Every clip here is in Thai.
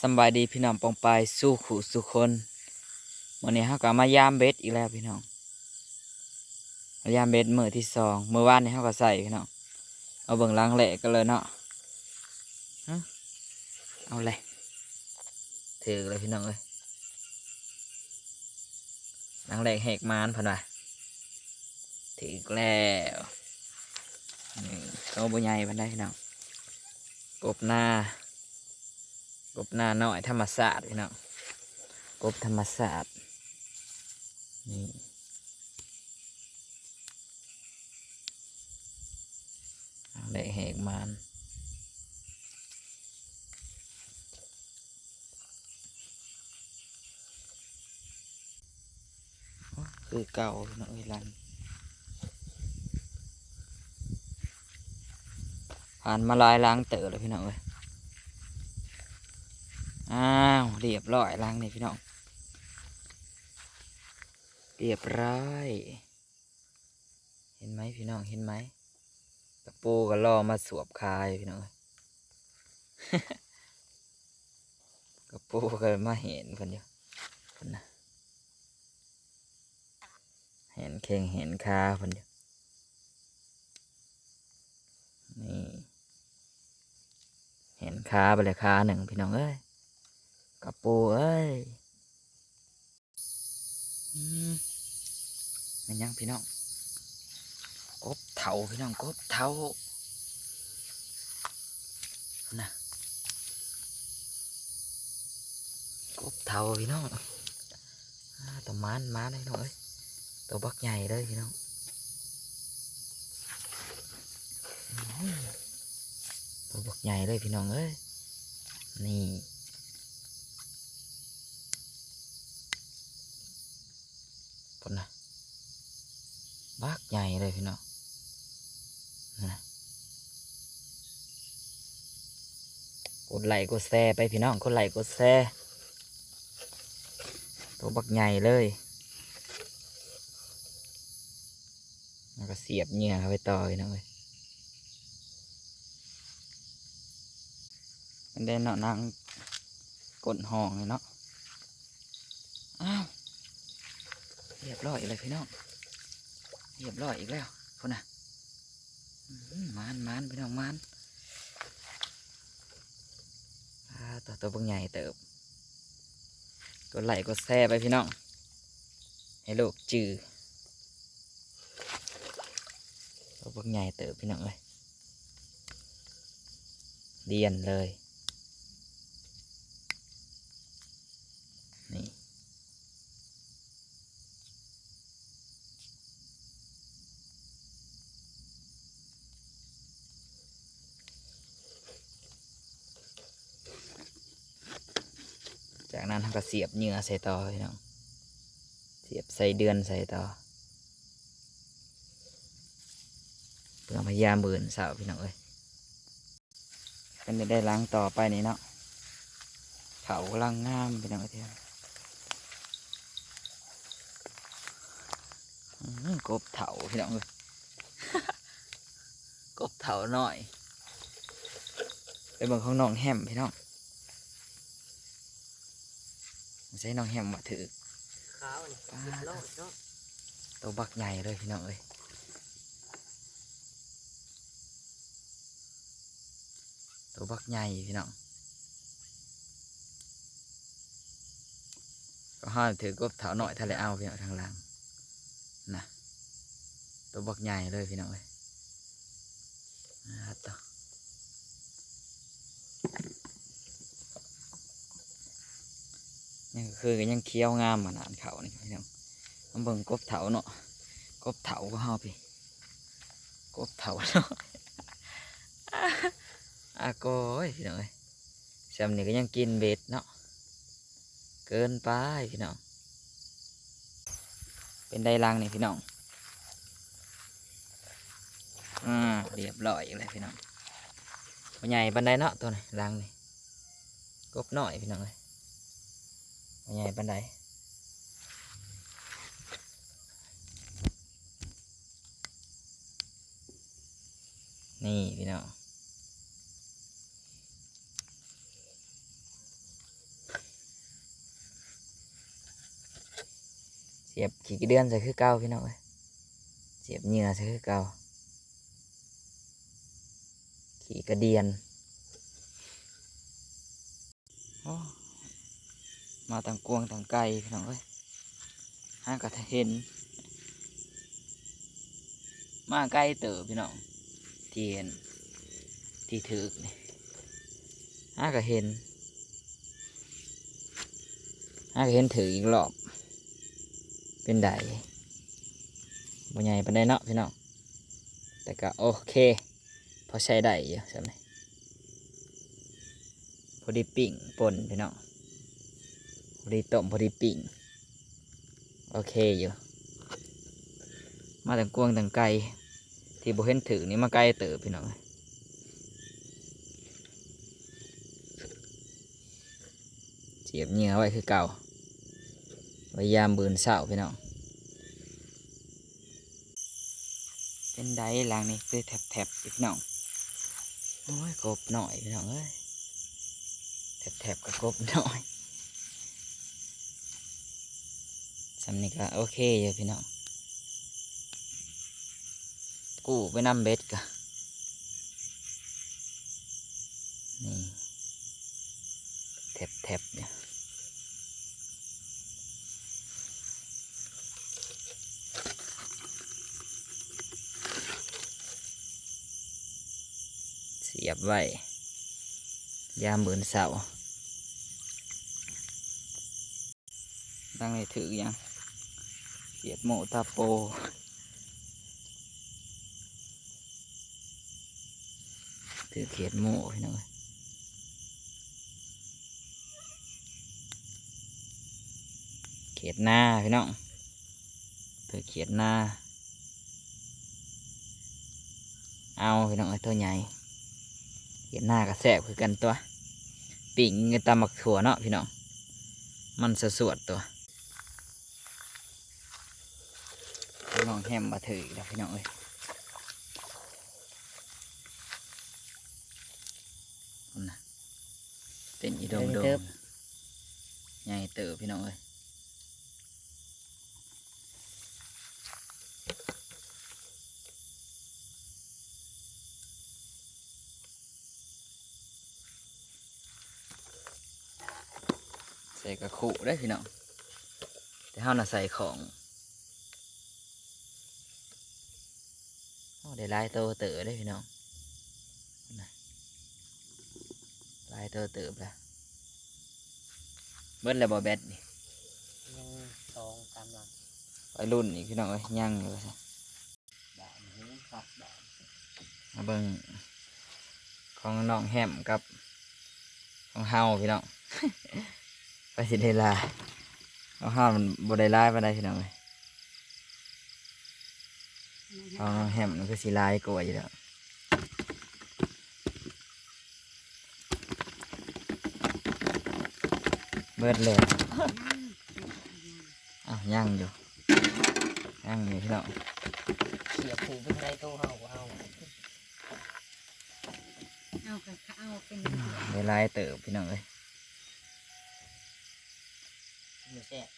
สบายดีพี่น้องปองไปสู้ขู่สุคนวันนี้เขาก็มายามเบ็ดอีกแล้วพี่น้องมายามเบ็ดมือที่สองมือวานนี้เขาก็ใส่พี่น้องเอาเบิ่งล้างแหลกกันเลยเนาะเอาเลยถือเลยพี่น้องเอ้ยล้างแหลกแหกมานพันวะถือแล้วเขาบุญใหญ่พันได้พี่น้องกบหน้า กบหน้าน้อยธรรมศาสตร์พี่น้องกบธรรมศาสตร์นี่เอาเลยแหกมันคือเก่าพี่น้องเอ้ยลันผ่านมาลายล้างเต๋อเลยพี่น้องเอ้ย อ้าวเรียบร้อยล้างนี่พี่น้อง เรียบร้อย เห็นไหมพี่น้องเห็นไหมตะปูก็ล่อมาสวบคายพี่น้องกระปูก็มาเห็นคนเดียวคนนะเห็นเข่งเห็นคาคนเดียวนี่ เห็นคาไปเลยคาหนึ่งพี่น้องเอ้ย กระปูเอ้ยอืมมันยังพี่น้องกบเถาพี่น้องกบเถาน่ะกบเถาพี่ พุ่นนะบักใหญ่เลยพี่น้องนะกดไลค์กดแชร์ไปพี่น้องกดไลค์กดแชร์ตัวบักใหญ่เลยแล้วก็เสียบเหงื่อเข้าไปต่อพี่น้องเลยมันได้เนาะนางกดห้องเลยเนาะอ้าว เรียบร้อยเลยพี่น้อง เรียบร้อยอีกแล้วพุ่นน่ะอื้อหือมานมานพี่น้องมานอ่าตัวตัวบางใหญ่เติบกดไหลกดแซ่ไปพี่น้องให้ลูกจือตัวบางใหญ่เติบพี่น้องเลยเดียนเลย นี่ จากนั้นเราก็เสียบเหงื่อใส่ต่อพี่น้องเสียบใส่เดือนใส่ต่อเพื่อพยายามเบื่นสาวพี่น้องเอ้ยเป็นได้ล้างต่อไปนี่เนาะเขากำลังงามพี่น้องเอ้ยเทียนอื้อหือกบเถาพี่น้องเอ้ยกบเถาหน่อยไปเบิ่งของน้องแฮมพี่น้อง ใช้น้องแฮมมาถือขาวนี่ปลาเรียบร้อยเนาะตัวบักใหญ่เลยพี่น้องเอ้ยตัวบักใหญ่พี่น้องก็ห้าถือกบเถาหน่อยทะเลเอาพี่น้องทางหล่างนะตัวบักใหญ่เลยพี่น้องเอ้ยอ่าต่ อนี่ก็คือก็ยังเคี้ยวงามมานานเขานี่พี่น้องมันเบิ่งกบเถาเนาะกบเถาก็เฮาพี่กบเถาเนาะอาโกยพี่น้องเอ้ยซำนี่ก็ยังกินเบ็ดเนาะเกินไปพี่น้องเป็นไดรังนี่พี่น้องอ่าเรียบร้อยอีกเลยพี่น้องบ่ใหญ่บันไดเนาะตัวนี้รังนี่กบหน้อยพี่น้องเอ้ย ใหญ่ปานใดนี่พี่น้องเสียบขี่เดือนใส่คือเก่าพี่น้องเยเสียบเหงื่อใส่คือเก่าขี่กระเดียนอ๋อ มาต่างกวงต่างไกลพี่น้องเอ้ยห้างกระเห็น มาใกล้เต๋อพี่น้องที่เห็นที่ถือนี่ห้าก็เห็นห้าก็เห็นถืออีกรอบ เป็นไดบ่ใหญ่ปานใดเนาะพี่น้องแต่ก็โอเคพอใช้ได้อยู่ใช่ไหมพอดีปิ่งปนพี่น้อง พอดีต้มพอดีปิงโอเคอยู่ มาต่างกวงต่างไกลที่โบเห็นถือนี่มาไกลเติบพี่น้องเสียบเงื่อไว้คือเก่าไว้ยามบืนเศร้าพี่น้องเป็นไดหลังนี่คือแถบๆอยู่พี่น้องโอ้ยกบหน่อยพี่น้องเอ้ยแถบๆกับกบหน่อย สำนี้ก็โอเคอยู่พี่น้องกู้ไปนำเบ็ดกะนี่แถบๆเนี่ยเสียบไว้ยามเบืนเสาตั้งเลยถือยัง เสียบโมตาโป ถือเขียดโม่พี่น้องเอ้ยเขียดหน้าพี่น้องถือเขียดหน้า เอาพี่น้องเอ้ตัวใหญ่ เขียดหน้ากับแสบคือกันตัว ปิ่งเงินตำหมักถั่วเนาะพี่น้อง มันสะสวดตัว พี่น้องแฮมมาถืออีกแล้วพี่น้องเอ้ยนั่นนะเป็นอีโดมโดเติมบใหญ่เติบพี่น้องเอ้ยใส่กระคุได้พี่น้องแต่เฮาน่ะใส่ของโอ้ ได้หลายโตเต๋อได้พี่น้องลายเตอเติบละเบิ้ลแล้วบอแบตนี่ยังสองตามหลังไปรุ่นนี่พี่น้องเอ้ยย่างอยู่ซะด่านหูขับด่านมาเบิ่งของน้องแฮมกับ ของเฮาพี่น้อง ไปสิได้ลายของเฮามันบ่ได้ลายปานใดพี่น้องเอ้ย ของน้องแฮมมันก็สิลายกว่าอยู่แล้วเบิดเลยอ้าวย่างอยู่ย่างอยู่พี่น้องเสียบผูเป็นไรโตเฮาก็เอาเอากับเอาเป็นได้หลายเติบพี่น้องเอ้ยอยู่แซ่บ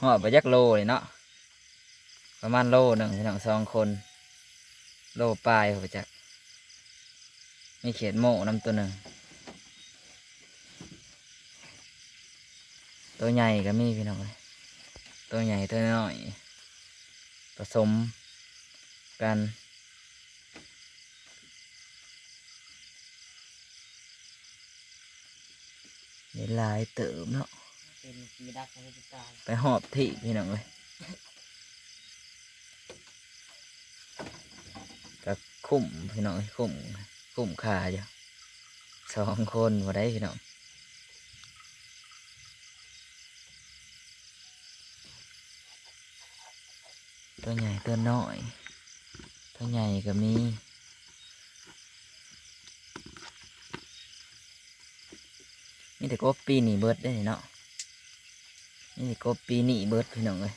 หอดไปยักโลเลยเนาะ ประมาณโลหนึ่งพี่น้องสองคน โลปลายหัวจักมีเขียดโม่นำตัวหนึ่ง ตัวใหญ่ก็มีพี่น้องเอ้ยตัวใหญ่ตัวน้อย ผสมกันได้หลายเติบเนาะเป็นมีดักให้ติดตายไปหอบที่พี่น้องเลยก็ คุ้มพี่น้องเอ้ยคุ้มคุ้มค่าอยู่สองคนบ่ได้พี่น้องตัวใหญ่ตัวน้อยตัวใหญ่ก็มีมีแต่กบปีนี่เบิดได้เนาะนี่กบปีนี่เบิดพี่น้องเลย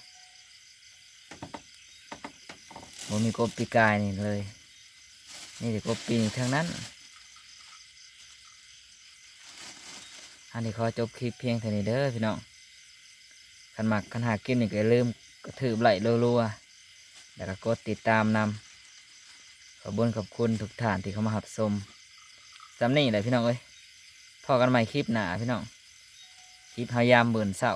บ่มีกบปีกายนี่เลย นี่แต่กบปีนทั้งนั้น อันนี้ขอจบคลิปเพียงเท่านี้เด้อพี่น้องขันหมักขันหากินนี่ก็อย่าลืมกระถือไหลรัวๆแล้วก็กดติดตามนำขอบคุญขอบคุณทุกท่านที่เข้ามาหับชมสำนี่แหละพี่น้องเอ้ยพอกันใหม่คลิปหน้าพี่น้องคลิปพยายามเบิ่นเศร้า